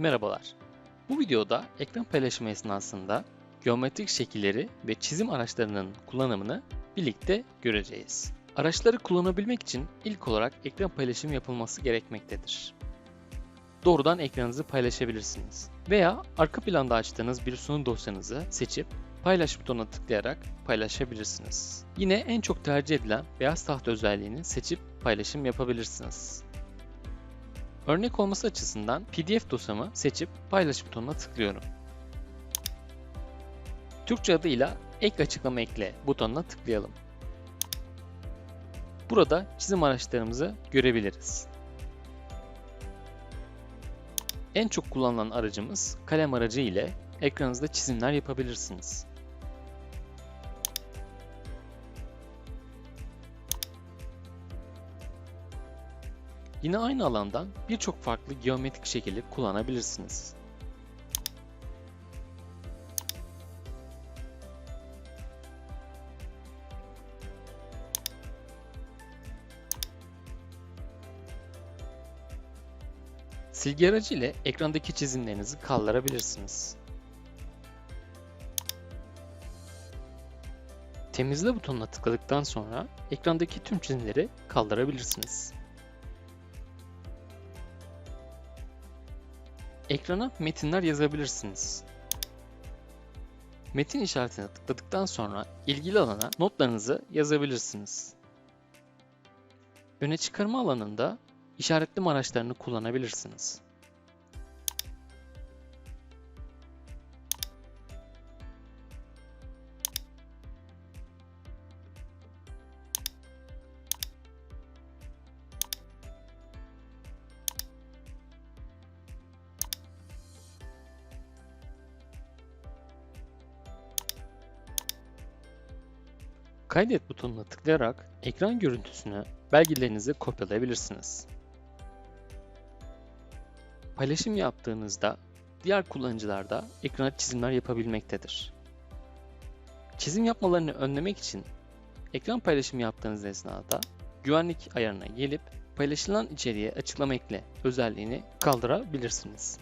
Merhabalar. Bu videoda ekran paylaşımı esnasında geometrik şekilleri ve çizim araçlarının kullanımını birlikte göreceğiz. Araçları kullanabilmek için ilk olarak ekran paylaşımı yapılması gerekmektedir. Doğrudan ekranınızı paylaşabilirsiniz. Veya arka planda açtığınız bir sunum dosyanızı seçip paylaş butonuna tıklayarak paylaşabilirsiniz. Yine en çok tercih edilen beyaz tahta özelliğini seçip paylaşım yapabilirsiniz. Örnek olması açısından PDF dosyamı seçip paylaş butonuna tıklıyorum. Türkçe adıyla ek açıklama ekle butonuna tıklayalım. Burada çizim araçlarımızı görebiliriz. En çok kullanılan aracımız kalem aracı ile ekranınızda çizimler yapabilirsiniz. Yine aynı alandan birçok farklı geometrik şekili kullanabilirsiniz. Silgi aracı ile ekrandaki çizimlerinizi kaldırabilirsiniz. Temizle butonuna tıkladıktan sonra ekrandaki tüm çizimleri kaldırabilirsiniz. Ekrana metinler yazabilirsiniz. Metin işaretine tıkladıktan sonra ilgili alana notlarınızı yazabilirsiniz. Öne çıkarma alanında işaretleme araçlarını kullanabilirsiniz. Kaydet butonuna tıklayarak ekran görüntüsünü belgelerinize kopyalayabilirsiniz. Paylaşım yaptığınızda diğer kullanıcılar da ekrana çizimler yapabilmektedir. Çizim yapmalarını önlemek için ekran paylaşımı yaptığınız esnada güvenlik ayarına gelip paylaşılan içeriğe açıklama ekle özelliğini kaldırabilirsiniz.